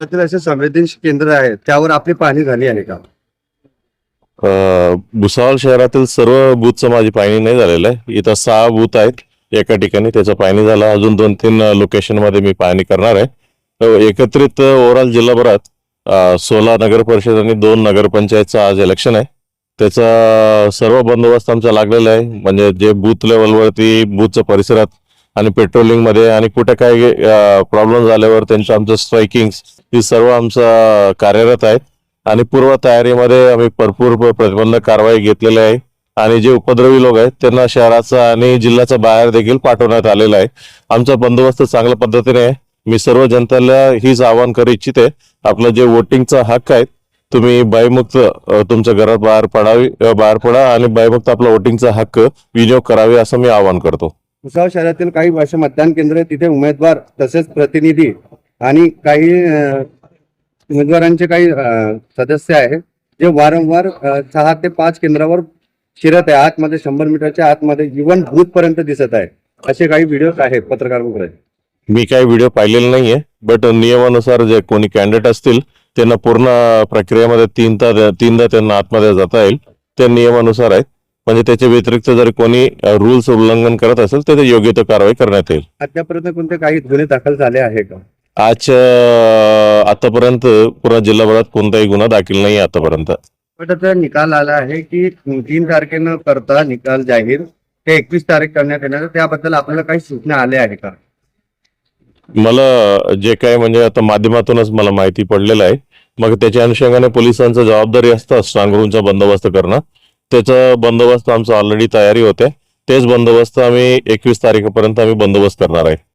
शहरातील असे संवेदनशील केंद्र आहेत त्यावर आपली पाहणी झाली आहे का? भुसावळ शहरातील सर्व बूथचं माझी पाहणी नाही झालेलं आहे. इथं सहा बूथ आहेत. एका ठिकाणी त्याचं पाहणी झालं. अजून दोन तीन लोकेशनमध्ये मी पाहणी करणार आहे. एकत्रित ओव्हरऑल जिल्हाभरात सोला सोळा नगर परिषद आणि दोन नगरपंचायतचं आज इलेक्शन आहे. त्याचा सर्व बंदोबस्त आमचा लागलेला आहे. म्हणजे जे बूथ लेवलवरती बूथच्या परिसरात आणि पेट्रोलिंगमध्ये आणि कुठे काय प्रॉब्लेम झाल्यावर त्यांचं आमचं स्ट्रायकिंग ही सर्व आमचा कार्यरत आहे. आणि पूर्व तयारीमध्ये आम्ही भरपूर प्रतिबंधक कारवाई घेतलेली आहे. आणि जे उपद्रवी लोक आहेत त्यांना शहराचा आणि जिल्ह्याचा बाहेर देखील पाठवण्यात आलेला आहे. आमचा बंदोबस्त चांगल्या पद्धतीने आहे. मी सर्व जनतेला हीच आवाहन करू इच्छिते. आपलं जे वोटिंगचा हक्क आहे तुम्ही भयमुक्त तुमच्या घरात बाहेर पडावी बाहेर पडा आणि भयमुक्त आपला वोटिंगचा हक्क विनियोग करावे असं मी आवाहन करतो. भुसावळ शहरातील काही भाषा मतदान केंद्र तिथे उमेदवार तसेच प्रतिनिधी आणि काही उमेदवारांचे काही सदस्य आहेत जे वारंवार सहा ते पाच केंद्रावर शिरत आहे आतमध्ये शंभर मीटरच्या आतमध्ये इव्हन बूथ पर्यंत दिसत आहे असे काही व्हिडिओ आहेत पत्रकार मी काही व्हिडिओ पाहिलेले नाहीये बट नियमानुसार जे कोणी कॅन्डिडेट असतील त्यांना पूर्ण प्रक्रियेमध्ये तीनदा तीनदा त्यांना आतमध्ये जाता येईल ते नियमानुसार आहे म्हणजे त्याच्या व्यतिरिक्त जर कोणी रुल्स उल्लंघन करत असेल तर ते योग्य तो कारवाई करण्यात येईल. अद्यापर्यंत कोणते काही गुन्हे दाखल झाले आहे का? आज आतापर्यंत पूर्ण जिल्हाभरात कोणताही गुन्हा दाखल नाही आतापर्यंत. आता निकाल आला आहे की तीन तारखेनं करता निकाल जाहीर ते एकवीस तारीख करण्यात येणार. त्याबद्दल आपल्याला काही सूचना आल्या आहे का? मला जे काय म्हणजे आता माध्यमातूनच मला माहिती पडलेलं आहे. मग त्याच्या अनुषंगाने पोलिसांचं जबाबदारी असतं स्ट्रॉंग रूमचा बंदोबस्त करणं. त्याचा बंदोबस्त आमचा ऑलरेडी तयारी होते. तेच बंदोबस्त आम्ही एकवीस तारखेपर्यंत आम्ही बंदोबस्त करणार आहे.